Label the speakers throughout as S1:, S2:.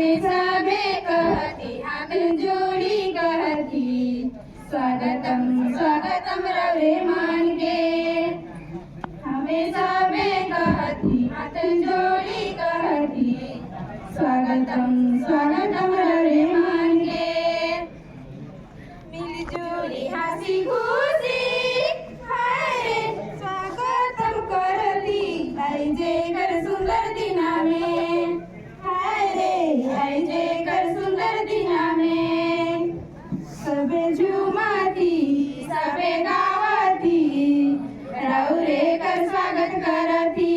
S1: हमें सबे कहती हमें जोड़ी कहती. स्वागतम स्वागतम रवे मान के हमें सबे कहती हतन जोड़ी कहती. स्वागतम स्वागतम रवे मान के मिली जोड़ी हंसी खुशी हाय स्वागतम करती. पाहिजे कर सुंदर दिनामे मधुमती सबे गावती रौरेकर स्वागत करती.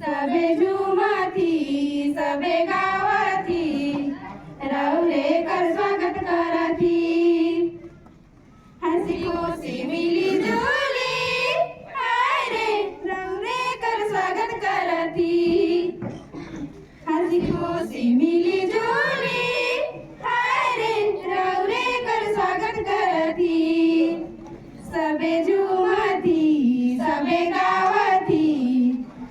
S1: सबे झुमती सबे गावती सबे जुमती सबे गावती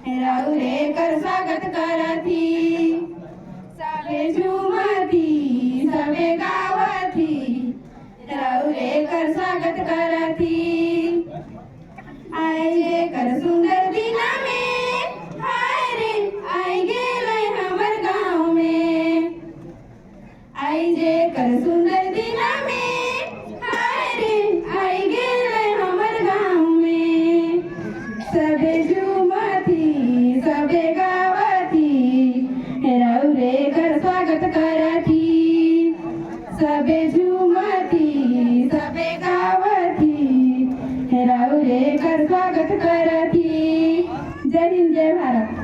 S1: राहुले कर स्वागत करती. सबे जुमती सबे गावती राहुले कर स्वागत करती. आमचे रे कर स्वागत कराती सबे झुमती सबे गावाती राऊरेकर स्वागत कराती जय हिंद जय भारत.